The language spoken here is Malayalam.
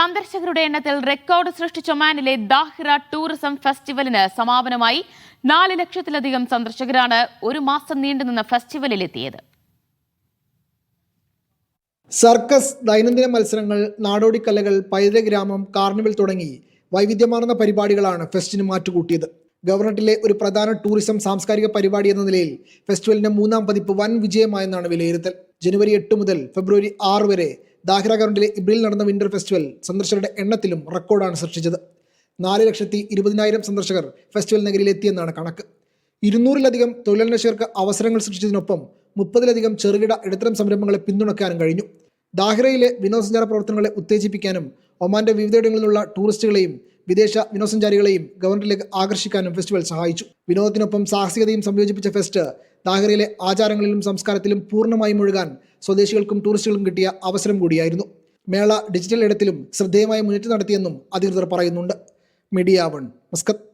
സന്ദർശകരുടെ എണ്ണത്തിൽ റെക്കോർഡ് സൃഷ്ടിച്ച ഒമാനിലെ ദാഹിറ ടൂറിസം ഫെസ്റ്റിവലിന് സമാപനമായി നാല് ലക്ഷത്തിലധികം സന്ദർശകരാണ് ഒരു മാസം നീണ്ടുനിന്ന ഫെസ്റ്റിവലിൽ എത്തിയത്. സർക്കസ് ദൈനംദിന മത്സരങ്ങൾ നാടോടിക്കലകൾ പൈതൃക ഗ്രാമം കാർണിവൽ തുടങ്ങി വൈവിധ്യമാർന്ന പരിപാടികളാണ് ഫെസ്റ്റിന് മാറ്റുകൂട്ടിയത്. ഗവർണറ്റിലെ ഒരു പ്രധാന ടൂറിസം സാംസ്കാരിക പരിപാടി എന്ന നിലയിൽ ഫെസ്റ്റിവലിന്റെ മൂന്നാം പതിപ്പ് വൻ വിജയമായെന്നാണ് വിലയിരുത്തൽ. ജനുവരി എട്ട് മുതൽ ഫെബ്രുവരി ആറ് വരെ ദാഹിറ ഗ്രൗണ്ടിലെ ഇബ്രിൽ നടന്ന വിന്റർ ഫെസ്റ്റിവൽ സന്ദർശകരുടെ എണ്ണത്തിലും റെക്കോർഡാണ് സൃഷ്ടിച്ചത്. നാല് ലക്ഷത്തി ഇരുപതിനായിരം സന്ദർശകർ ഫെസ്റ്റിവൽ നഗരിയിലെത്തിയെന്നാണ് കണക്ക്. ഇരുന്നൂറിലധികം തൊഴിലന്വേഷകർക്ക് അവസരങ്ങൾ സൃഷ്ടിച്ചതിനൊപ്പം മുപ്പതിലധികം ചെറുകിട ഇടത്തരം സംരംഭങ്ങളെ പിന്തുണയ്ക്കാനും കഴിഞ്ഞു. ദാഹ്രയിലെ വിനോദസഞ്ചാര പ്രവർത്തനങ്ങളെ ഉത്തേജിപ്പിക്കാനും ഒമാന്റെ വിവിധയിടങ്ങളിലുള്ള ടൂറിസ്റ്റുകളെയും വിദേശ വിനോദസഞ്ചാരികളെയും ഗവർണറിലേക്ക് ആകർഷിക്കാനും ഫെസ്റ്റിവൽ സഹായിച്ചു. വിനോദത്തിനൊപ്പം സാഹസികതയും സംയോജിപ്പിച്ച ഫെസ്റ്റ് ദാഹിറയിലെ ആചാരങ്ങളിലും സംസ്കാരത്തിലും പൂർണമായി മുഴുകാൻ സ്വദേശികൾക്കും ടൂറിസ്റ്റുകൾക്കും കിട്ടിയ അവസരം കൂടിയായിരുന്നു. മേള ഡിജിറ്റൽ ഇടത്തിലും ശ്രദ്ധേയമായ മുന്നേറ്റം നടത്തിയെന്നും അധികൃതർ പറയുന്നുണ്ട്. Media one Muscat.